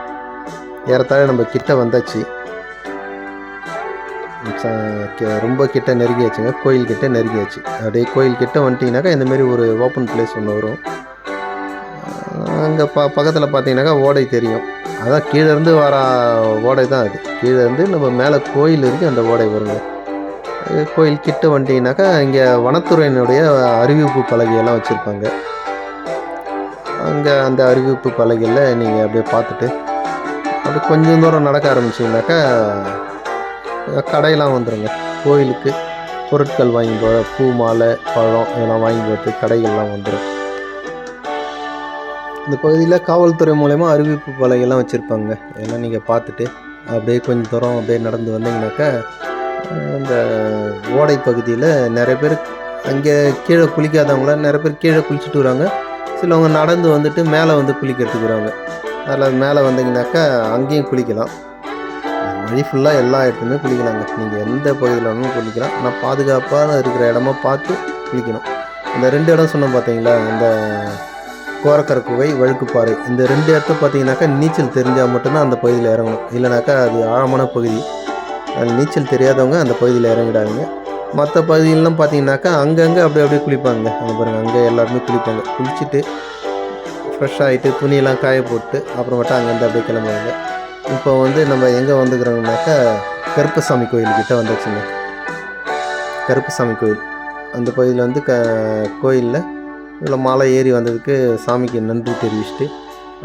ஏறத்தாழ நம்ம கிட்ட வந்தாச்சு. ரொம்ப கிட்ட நெருங்கியாச்சுங்க. கோயில் கிட்ட நெருங்கியாச்சு. அப்படியே கோயில் கிட்ட வந்துட்டிங்கனாக்கா இந்தமாரி ஒரு ஓப்பன் பிளேஸ் ஒன்று வரும். அங்கே ப பக்கத்தில் பார்த்தீங்கன்னாக்கா ஓடை தெரியும். அதான் கீழே இருந்து வர ஓடை தான் அது. கீழே இருந்து நம்ம மேலே கோயில் இருக்கு அந்த ஓடை வருங்க. கோயில் கிட்ட வந்துட்டிங்கனாக்கா இங்கே வனத்துறையினுடைய அறிவிப்பு பலகையெல்லாம் வச்சுருப்பாங்க. அங்கே அந்த அறிவிப்பு பலகையில் நீங்கள் அப்படியே பார்த்துட்டு அப்படியே கொஞ்சம் தூரம் நடக்க ஆரம்பிச்சிங்கனாக்கா கடையெல்லாம் வந்துடுங்க கோயிலுக்கு பொருட்கள் வாங்கி போகிற பூ மாலை பழம் இதெல்லாம் வாங்கி போகிறதுக்கு கடைகள்லாம் வந்துடும் இந்த பகுதியில் காவல்துறை மூலயமா அறிவிப்பு பலகையெல்லாம் வச்சுருப்பாங்க. எல்லாம் நீங்கள் பார்த்துட்டு அப்படியே கொஞ்சம் தூரம் அப்படியே நடந்து வந்தீங்கன்னாக்கா இந்த ஓடை பகுதியில் நிறைய பேர் அங்கே கீழே குளிக்காதவங்கள நிறைய பேர் கீழே குளிச்சுட்டு வராங்க சிலவங்க நடந்து வந்துட்டு மேலே வந்து குளிக்கிறதுக்கு வராங்க அதில் மேலே வந்தீங்கன்னாக்கா அங்கேயும் குளிக்கலாம். வழி ஃபுல்லாக எல்லா இடத்துலையுமே குளிக்கலாங்க. நீங்கள் எந்த பகுதியில் வேணாலும் குளிக்கலாம். ஆனால் பாதுகாப்பாக இருக்கிற இடமா பார்த்து குளிக்கணும். இந்த ரெண்டு இடம் சொன்னோம் பார்த்தீங்களா இந்த கோரக்கரை குகை வழுக்குப்பாறை. இந்த ரெண்டு இடத்த பார்த்தீங்கன்னாக்கா நீச்சல் தெரிஞ்சால் மட்டும்தான் அந்த பகுதியில் இறங்கணும். இல்லைனாக்கா அது ஆழமான பகுதி. நீச்சல் தெரியாதவங்க அந்த பகுதியில் இறங்கிடாங்க மற்ற பகுதியிலலாம் பார்த்தீங்கன்னாக்கா அங்கங்கே அப்படியே அப்படியே குளிப்பாங்க. அங்கே பாருங்கள் அங்கே எல்லாருமே குளிப்பாங்க. குளிச்சுட்டு ஃப்ரெஷ் ஆகிட்டு துணியெல்லாம் காய போட்டு அப்புறமேட்டா அங்கேருந்து அப்படியே கிளம்புவாங்க. இப்போ வந்து நம்ம எங்கே வந்துக்கிறோம்னாக்கா கருப்பசாமி கோயில்கிட்ட வந்துச்சுங்க கருப்பசாமி கோயில். அந்த பகுதியில் வந்து க கோயிலில் இதில் மலை ஏறி வந்ததுக்கு சாமிக்கு நன்றி தெரிவிச்சுட்டு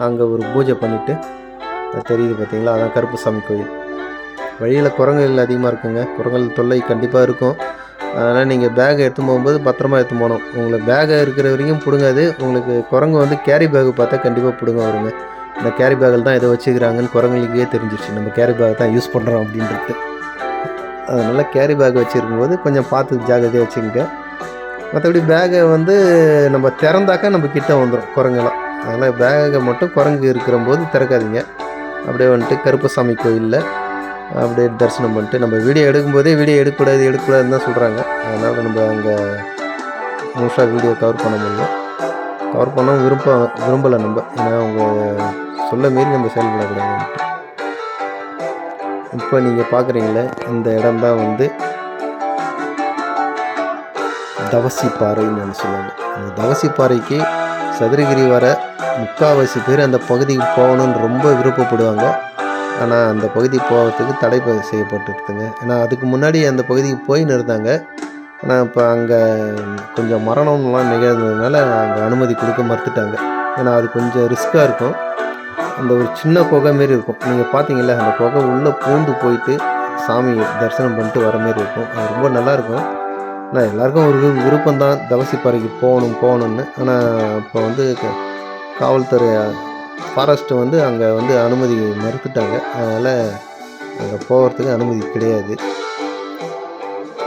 அங்கே ஒரு பூஜை பண்ணிவிட்டு தெரியுது பார்த்தீங்களா? அதான் கருப்பசாமி கோயில். வழியில் குரங்குகள் அதிகமாக இருக்குங்க. குரங்குகள் தொல்லை கண்டிப்பாக இருக்கும். அதனால் நீங்கள் பேகை எடுத்து போகும்போது பத்திரமா எடுத்து போகணும். உங்களுக்கு பேகை இருக்கிற வரைக்கும் பிடுங்காது உங்களுக்கு குரங்கு வந்து கேரி பேக் பார்த்தா கண்டிப்பாக பிடுங்க வருங்க. இந்த கேரி பேக்கில் தான் இதை வச்சுக்கிறாங்கன்னு குரங்குகளுக்கே தெரிஞ்சிருச்சு. நம்ம கேரி பேக் தான் யூஸ் பண்ணுறோம் அப்படின்றது அதனால் கேரி பேக் வச்சுருக்கும்போது கொஞ்சம் பார்த்து ஜாகிரதையாக வச்சுக்கோங்க. மற்றபடி பேகை வந்து நம்ம திறந்தாக்கா நம்ம கிட்ட வந்துடும் குரங்கெல்லாம் அதனால் பேகை மட்டும் குரங்கு இருக்கிற போது திறக்காதீங்க. அப்படியே வந்துட்டு கருப்பசாமி கோயிலில் அப்படியே தரிசனம் பண்ணிட்டு நம்ம வீடியோ எடுக்கும்போதே வீடியோ எடுக்கக்கூடாது எடுக்கக்கூடாதுன்னு தான் சொல்கிறாங்க அதனால் நம்ம அங்கே முழுசாக வீடியோ கவர் பண்ண முடியல. கவர் பண்ண விரும்ப விரும்பலை நம்ம. ஏன்னா அவங்க சொல்ல மீறி நம்ம செயல்படக்கூடாது இப்போ நீங்கள் பார்க்குறீங்களே இந்த இடம் தான் வந்து தவசி பாறைன்னு ஒன்று சொல்லுவாங்க. அந்த தவசி பாறைக்கு சதுரகிரி வர முக்கால்வாசி பேர் அந்த பகுதிக்கு போகணுன்னு ரொம்ப விருப்பப்படுவாங்க. ஆனால் அந்த பகுதி போகிறதுக்கு தடை செய்யப்பட்டுருக்குதுங்க. ஏன்னா அதுக்கு முன்னாடி அந்த பகுதிக்கு போயின்னு இருந்தாங்க. ஆனால் இப்போ அங்கே கொஞ்சம் மரணம்லாம் நிகழ்ந்ததுனால அங்கே அனுமதி கொடுக்க மறுத்துட்டாங்க. ஏன்னா அது கொஞ்சம் ரிஸ்க்காக இருக்கும். அந்த ஒரு சின்ன குகை மாரி இருக்கும். நீங்கள் பார்த்தீங்களா அந்த குகை உள்ளே பூந்து போயிட்டு சாமி தரிசனம் பண்ணிட்டு வர மாரி இருக்கும். அது ரொம்ப நல்லாயிருக்கும் ஆனால் எல்லாருக்கும் ஒரு விருப்பம் தான் தவசிப்பாறைக்கு போகணும் போகணுன்னு ஆனால் இப்போ வந்து காவல்துறை ஃபாரஸ்ட்டு வந்து அங்கே வந்து அனுமதி மறுத்துட்டாங்க. அதனால் அங்கே போகிறதுக்கு அனுமதி கிடையாது.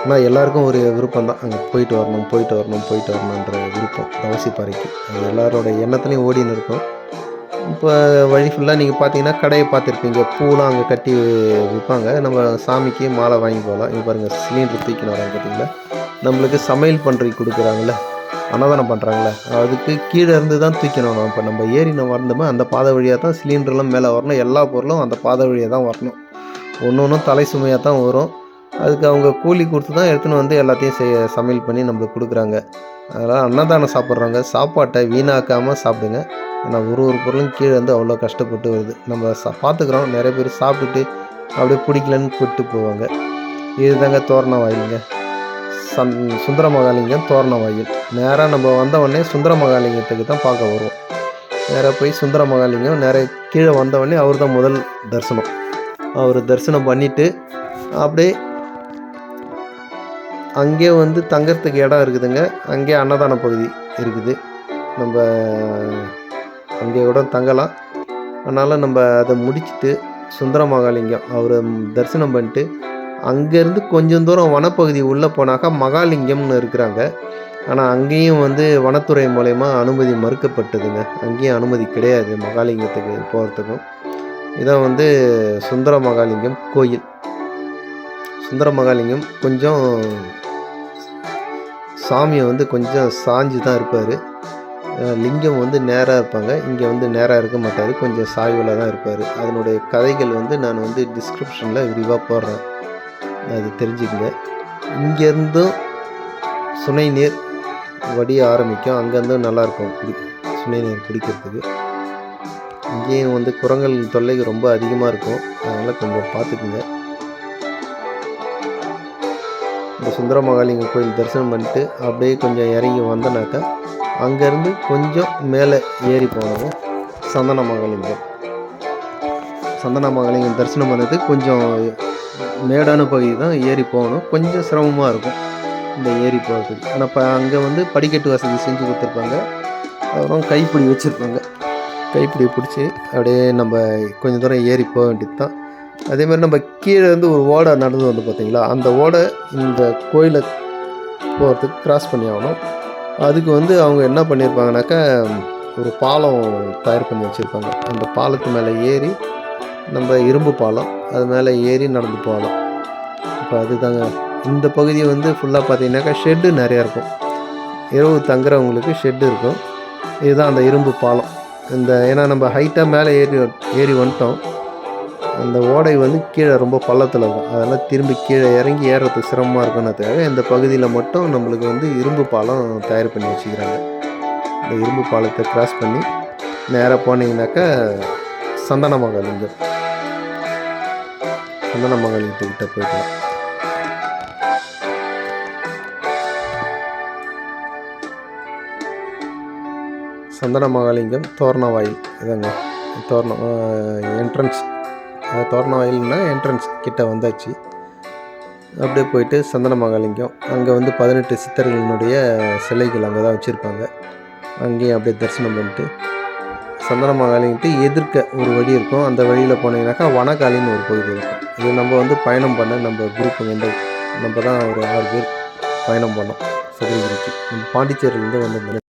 ஆனால் எல்லாருக்கும் ஒரு விருப்பம் தான் அங்கே போயிட்டு வரணும் போயிட்டு வரணும் போயிட்டு வரணுன்ற விருப்பம் தவசிப்பாறைக்கு அது எல்லாரோட எண்ணத்துலையும் ஓடின்னு இருக்கும் இப்போ வழி ஃபுல்லாக நீங்கள் பார்த்தீங்கன்னா கடையை பார்த்துருப்பீங்க. பூலாம் அங்கே கட்டி விற்பாங்க நம்ம சாமிக்கு மாலை வாங்கி போகலாம். இங்கே பாருங்கள் சிலிண்டர் தூக்கின்னு வராங்க பார்த்தீங்களா நம்மளுக்கு சமையல் பண்ணுறதுக்கு கொடுக்குறாங்கல்ல அன்னதானம் பண்ணுறாங்களே அதுக்கு கீழே இருந்து தான் தூக்கணும் இப்போ நம்ம ஏறி நம்ம வந்தோமோ அந்த பாதை வழியாக தான் சிலிண்டர்லாம் மேலே வரணும் எல்லா பொருளும் அந்த பாதை வழியாக தான் வரணும். ஒன்று ஒன்றும் தலை சுமையாக தான் வரும். அதுக்கு அவங்க கூலி கொடுத்து தான் எடுத்துன்னு வந்து எல்லாத்தையும் செய்ய சமையல் பண்ணி நம்மளுக்கு கொடுக்குறாங்க. அதனால் அன்னதானம் சாப்பிட்றவங்க சாப்பாட்டை வீணாக்காமல் சாப்பிடுங்க. ஏன்னா ஒரு ஒரு பொருளும் கீழே வந்து அவ்வளோ கஷ்டப்பட்டு வருது. நம்ம சா பார்த்துக்குறோம். நிறைய பேர் சாப்பிட்டுட்டு அப்படியே பிடிக்கலன்னு கூப்பிட்டு போவாங்க. இதுதாங்க தோரணம் வாயிலுங்க. சந் சுந்தர மகாலிங்கம் தோரண வாயில் நேராக நம்ம வந்தவொடனே சுந்தர மகாலிங்கத்துக்கு தான் பார்க்க வருவோம். நேராக போய் சுந்தர மகாலிங்கம் நிறைய கீழே வந்தவொடனே அவர் தான் முதல் தரிசனம். அவர் தரிசனம் பண்ணிவிட்டு அப்படியே அங்கே வந்து தங்கறதுக்கு இடம் இருக்குதுங்க. அங்கே அன்னதான பகுதி இருக்குது. நம்ம அங்கே கூட தங்கலாம். அதனால் நம்ம அதை முடிச்சுட்டு சுந்தர மகாலிங்கம் அவரை தரிசனம் பண்ணிட்டு அங்கேருந்து கொஞ்சம் தூரம் வனப்பகுதி உள்ளே போனாக்கா மகாலிங்கம்னு இருக்கிறாங்க. ஆனால் அங்கேயும் வந்து வனத்துறை மூலயமா அனுமதி மறுக்கப்பட்டதுங்க. அங்கேயும் அனுமதி கிடையாது மகாலிங்கத்துக்கு போகிறதுக்கும் இதான் வந்து சுந்தர மகாலிங்கம் கோயில். சுந்தர மகாலிங்கம் கொஞ்சம் சாமியை வந்து கொஞ்சம் சாஞ்சு தான் இருப்பார். லிங்கம் வந்து நேராக இருப்பாங்க. இங்கே வந்து நேராக இருக்க மாட்டார். கொஞ்சம் சாய்வில் தான் இருப்பார். அதனுடைய கதைகள் வந்து நான் வந்து டிஸ்கிரிப்ஷனில் விரிவாக போடுறேன். அது தெரிஞ்சுக்கங்க. இங்கேருந்தும் சுனை நீர் வடிய ஆரம்பிக்கும். அங்கேருந்தும் நல்லாயிருக்கும் குடி சுனை நீர் குடிக்கிறதுக்கு. இங்கேயும் வந்து குரங்கள் தொல்லைக்கு ரொம்ப அதிகமாக இருக்கும். அதனால் கொஞ்சம் பார்த்துக்குங்க. இந்த சுந்தர மகாலிங்க கோயில் தரிசனம் பண்ணிட்டு அப்படியே கொஞ்சம் இறங்கி வந்தனாக்கா அங்கேருந்து கொஞ்சம் மேலே ஏறி போனோம் சந்தன மகாலிங்கம் சந்தன மகாலிங்கம் தரிசனம் பண்ணது கொஞ்சம் மேடான பகுதி தான் ஏறி போகணும். கொஞ்சம் சிரமமாக இருக்கும் இந்த ஏறி போகிறதுக்கு ஆனால் இப்போ அங்கே வந்து படிக்கட்டு வசதி செஞ்சு கொடுத்துருப்பாங்க. அப்புறம் கைப்பிடி வச்சுருப்பாங்க. கைப்பிடி பிடிச்சி அப்படியே நம்ம கொஞ்சம் தூரம் ஏறி போக வேண்டியது தான். அதே மாதிரி நம்ம கீழே இருந்து ஒரு ஓடை நடந்து வந்து பார்த்தீங்களா? அந்த ஓடை இந்த கோயிலை போகிறதுக்கு கிராஸ் பண்ணி ஆகணும். அதுக்கு வந்து அவங்க என்ன பண்ணியிருப்பாங்கனாக்கா ஒரு பாலம் தயார் பண்ணி வச்சுருப்பாங்க. அந்த பாலத்து மேலே ஏறி நம்ம இரும்பு பாலம் அது மேலே ஏறி நடந்து போகலாம். இப்போ அதுதாங்க. இந்த பகுதி வந்து ஃபுல்லாக பார்த்தீங்கன்னாக்கா ஷெட்டு நிறையா இருக்கும். இரவு தங்குறவங்களுக்கு ஷெட்டு இருக்கும். இதுதான் அந்த இரும்பு பாலம். இந்த ஏன்னா நம்ம ஹைட்டாக மேலே ஏறி ஏறி வந்துட்டோம். அந்த ஓடை வந்து கீழே ரொம்ப பள்ளத்தில் இருக்கும். அதெல்லாம் திரும்பி கீழே இறங்கி ஏறுறதுக்கு சிரமமாக இருக்குன்றதுக்காக இந்த பகுதியில் மட்டும் நம்மளுக்கு வந்து இரும்பு பாலம் தயார் பண்ணி வச்சுக்கிறாங்க. இந்த இரும்பு பாலத்தை கிராஸ் பண்ணி நேராக போனீங்கன்னாக்கா சந்தன மகாலிங்கம் சந்தன மகாலிங்கத்துக்கிட்ட போய்க்கலாம் சந்தன மகாலிங்கம் தோரண வாயில் இதாங்க தோரணம் என்ட்ரன்ஸ் தோரண வாயில்னா என்ட்ரன்ஸ் கிட்டே வந்தாச்சு. அப்படியே போயிட்டு சந்தன மகாலிங்கம் அங்கே வந்து பதினெட்டு சித்தர்களினுடைய சிலைகள் அங்கே தான் வச்சுருப்பாங்க. அங்கேயும் அப்படியே தரிசனம் பண்ணிட்டு சந்தனமாகாலிங்கிட்டு எதிர்க்க ஒரு வழி இருக்கும். அந்த வழியில் போனீங்கன்னாக்கா வனகாலின்னு ஒரு பகுதி இருக்கும். இது நம்ம வந்து பயணம் பண்ண நம்ம குரூப் வந்து நம்ம தான் ஒரு ஆறு பேர் பயணம் பண்ணோம். சதுரகிரிக்கு. நம்ம பாண்டிச்சேரியிலேருந்து வந்து